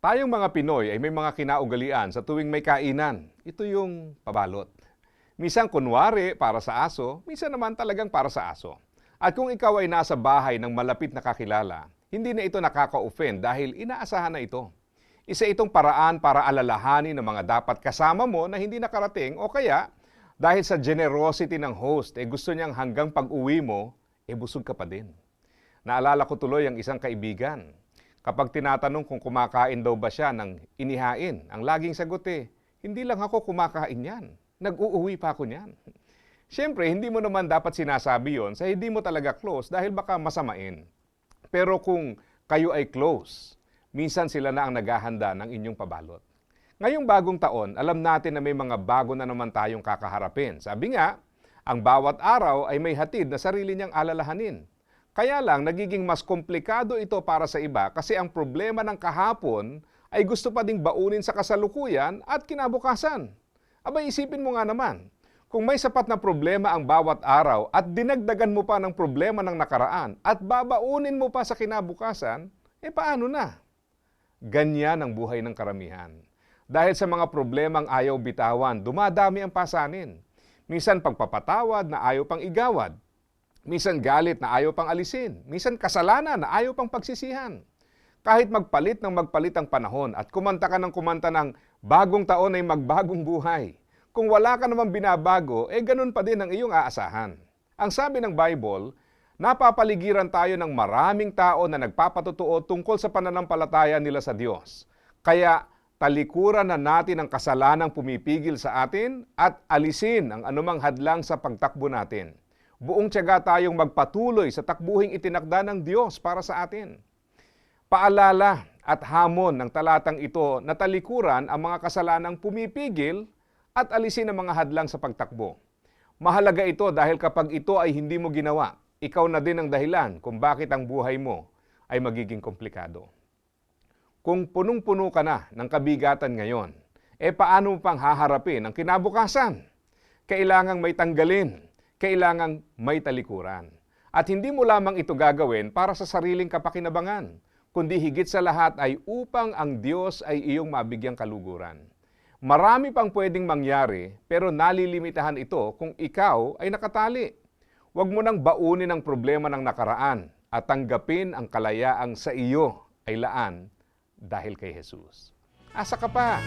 Tayong mga Pinoy ay may mga kinaugalian sa tuwing may kainan. Ito yung pabalot. Minsan kunwari para sa aso, minsan naman talagang para sa aso. At kung ikaw ay nasa bahay ng malapit na kakilala, hindi na ito nakaka-offend dahil inaasahan na ito. Isa itong paraan para alalahanin ng mga dapat kasama mo na hindi nakarating o kaya dahil sa generosity ng host, eh gusto niyang hanggang pag-uwi mo, eh busog ka pa din. Naalala ko tuloy ang isang kaibigan. Kapag tinatanong kung kumakain daw ba siya ng inihain, ang laging sagot eh, hindi lang ako kumakain yan. Nag-uuwi pa ako niyan. Siyempre, hindi mo naman dapat sinasabi yon sa hindi mo talaga close dahil baka masamain. Pero kung kayo ay close, minsan sila na ang naghahanda ng inyong pabalot. Ngayong bagong taon, alam natin na may mga bago na naman tayong kakaharapin. Sabi nga, ang bawat araw ay may hatid na sarili niyang alalahanin. Kaya lang, nagiging mas komplikado ito para sa iba kasi ang problema ng kahapon ay gusto pa ding baunin sa kasalukuyan at kinabukasan. Aba, isipin mo nga naman, kung may sapat na problema ang bawat araw at dinagdagan mo pa ng problema ng nakaraan at babaunin mo pa sa kinabukasan, eh paano na? Ganyan ang buhay ng karamihan. Dahil sa mga problemang ayaw bitawan, dumadami ang pasanin. Minsan pagpapatawad na ayaw pang igawad. Minsan galit na ayaw pang alisin. Minsan kasalanan na ayaw pang pagsisihan. Kahit magpalit ng magpalit ang panahon at kumanta ka ng kumanta ng bagong taon ay magbagong buhay. Kung wala ka naman binabago, eh ganun pa din ang iyong aasahan. Ang sabi ng Bible, napapaligiran tayo ng maraming tao na nagpapatotoo tungkol sa pananampalataya nila sa Diyos. Kaya talikuran na natin ang kasalanang pumipigil sa atin at alisin ang anumang hadlang sa pagtakbo natin. Buong tiyaga tayong magpatuloy sa takbuhing itinakda ng Diyos para sa atin. Paalala at hamon ng talatang ito na talikuran ang mga kasalanang pumipigil at alisin ang mga hadlang sa pagtakbo. Mahalaga ito dahil kapag ito ay hindi mo ginawa, ikaw na din ang dahilan kung bakit ang buhay mo ay magiging komplikado. Kung punong-puno ka na ng kabigatan ngayon, e paano pang haharapin ang kinabukasan? Kailangang may tanggalin, kailangang may talikuran. At hindi mo lamang ito gagawin para sa sariling kapakinabangan, kundi higit sa lahat ay upang ang Diyos ay iyong mabigyang kaluguran. Marami pang pwedeng mangyari pero nalilimitahan ito kung ikaw ay nakatali. Huwag mo nang baunin ang problema ng nakaraan at tanggapin ang kalayaang sa iyo ay laan dahil kay Jesus. Asa ka pa?